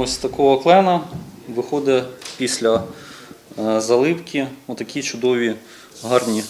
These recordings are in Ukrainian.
ось такого клена виходить після е, заливки отакі чудові гарні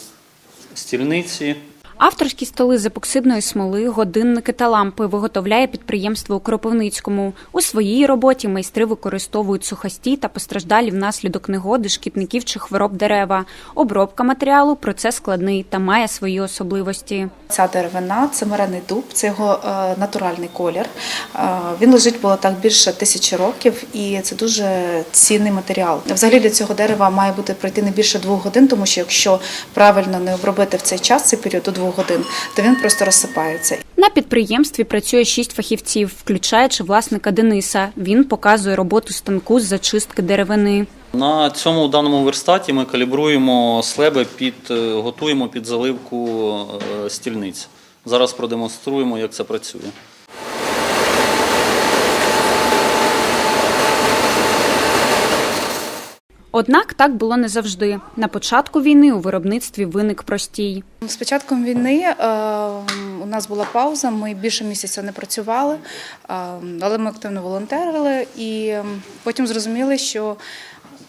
стільниці. Авторські столи з епоксидної смоли, годинники та лампи виготовляє підприємство у Кропивницькому. У своїй роботі майстри використовують сухості та постраждалі внаслідок негоди, шкідників чи хвороб дерева. Обробка матеріалу процес складний та має свої особливості. Ця деревина це морений дуб, це його е, натуральний колір. Е, він лежить в болотах більше тисячі років, і це дуже цінний матеріал. Взагалі для цього дерева має бути пройти не більше двох годин, тому що якщо правильно не обробити в цей час, цей період до двох годин, то він просто розсипається. На підприємстві працює шість фахівців, включаючи власника Дениса. Він показує роботу станку з зачистки деревини. На цьому даному верстаті ми калібруємо слеби під е, готуємо під заливку е, стільниць. Зараз продемонструємо, як це працює. Однак так було не завжди. На початку війни у виробництві виник простій. З початком війни е, у нас була пауза, ми більше місяця не працювали, е, але ми активно волонтерили і потім зрозуміли, що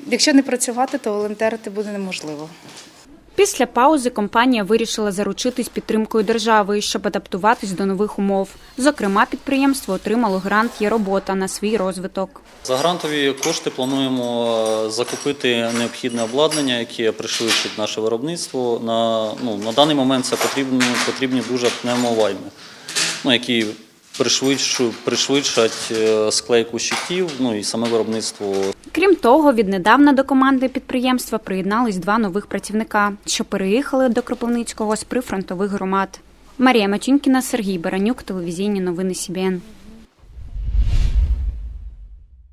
якщо не працювати, то волонтерити буде неможливо. Після паузи компанія вирішила заручитись підтримкою держави, щоб адаптуватись до нових умов. Зокрема, підприємство отримало грант «Є робота» на свій розвиток. За грантові кошти плануємо е, закупити необхідне обладнання, яке пришвидшить наше виробництво. На, ну, на даний момент це потрібні, потрібні дуже пневмовайми, ну, які пришвидшу, пришвидшать е, склейку щитів, ну і саме виробництво Крім того, віднедавна до команди підприємства приєднались два нових працівника, що переїхали до Кропивницького з прифронтових громад. Марія Матюнькіна, Сергій Баранюк, телевізійні новини СІБІН.